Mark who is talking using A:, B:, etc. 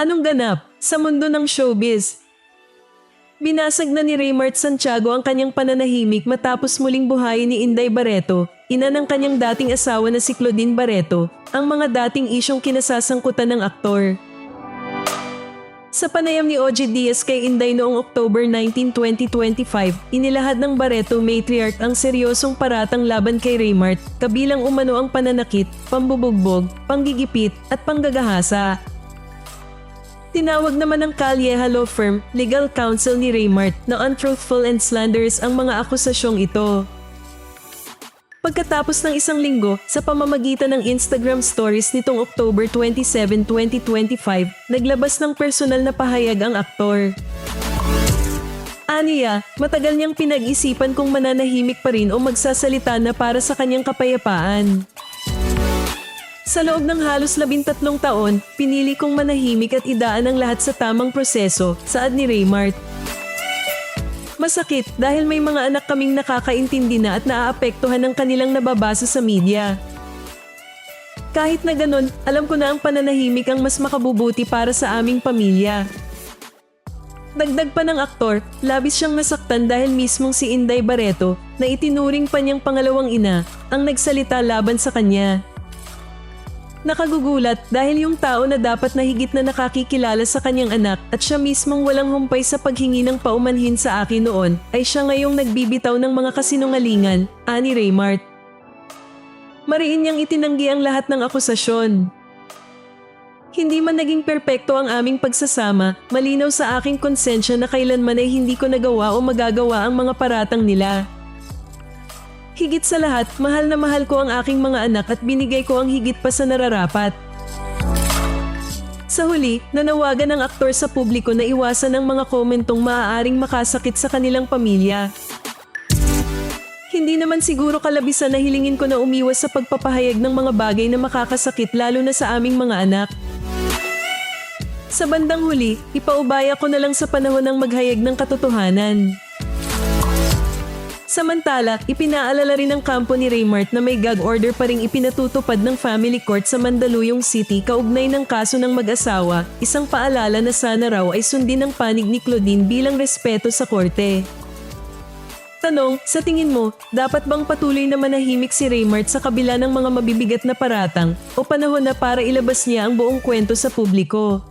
A: Anong ganap sa mundo ng showbiz? Binasag na ni Raymart Santiago ang kanyang pananahimik matapos muling buhayin ni Inday Barreto, ina ng kanyang dating asawa na si Claudine Barreto, ang mga dating isyong kinasasangkutan ng aktor. Sa panayam ni OG Diaz kay Inday noong October 19, 2025, inilahad ng Barreto matriarch ang seryosong paratang laban kay Raymart, kabilang umano ang pananakit, pambubugbog, panggigipit at panggagahasa. Tinawag naman ng Calleja Law Firm, legal counsel ni Raymart, na untruthful and slanderous ang mga akusasyong ito. Pagkatapos ng isang linggo, sa pamamagitan ng Instagram stories nitong October 27, 2025, naglabas ng personal na pahayag ang aktor. Aniya, matagal niyang pinag-isipan kung mananahimik pa rin o magsasalita na para sa kanyang kapayapaan. Sa loob ng halos labintatlong taon, pinili kong manahimik at idaan ang lahat sa tamang proseso, saad ni Raymart. Masakit dahil may mga anak kaming nakakaintindi na at naaapektuhan ng kanilang nababasa sa media. Kahit na ganun, alam ko na ang pananahimik ang mas makabubuti para sa aming pamilya. Dagdag pa ng aktor, labis siyang nasaktan dahil mismong si Inday Barreto na itinuring pa niyang pangalawang ina ang nagsalita laban sa kanya. Nakagugulat dahil yung tao na dapat na higit na nakakikilala sa kanyang anak at siya mismong walang humpay sa paghingi ng paumanhin sa akin noon ay siya ngayong nagbibitaw ng mga kasinungalingan, ani Raymart. Mariin niyang itinanggi ang lahat ng akusasyon. Hindi man naging perpekto ang aming pagsasama, malinaw sa aking konsensya na kailanman ay hindi ko nagawa o magagawa ang mga paratang nila. Higit sa lahat, mahal na mahal ko ang aking mga anak at binigay ko ang higit pa sa nararapat. Sa huli, nanawagan ng aktor sa publiko na iwasan ang mga komentong maaaring makasakit sa kanilang pamilya. Hindi naman siguro kalabisan na hilingin ko na umiwas sa pagpapahayag ng mga bagay na makakasakit lalo na sa aming mga anak. Sa bandang huli, ipaubaya ko na lang sa panahon ng maghayag ng katotohanan. Samantala, ipinaalala rin ng kampo ni Raymart na may gag order pa ring ipinatutupad ng family court sa Mandaluyong City kaugnay ng kaso ng mag-asawa, isang paalala na sana raw ay sundin ang panig ni Claudine bilang respeto sa korte. Tanong, sa tingin mo, dapat bang patuloy na manahimik si Raymart sa kabila ng mga mabibigat na paratang o panahon na para ilabas niya ang buong kwento sa publiko?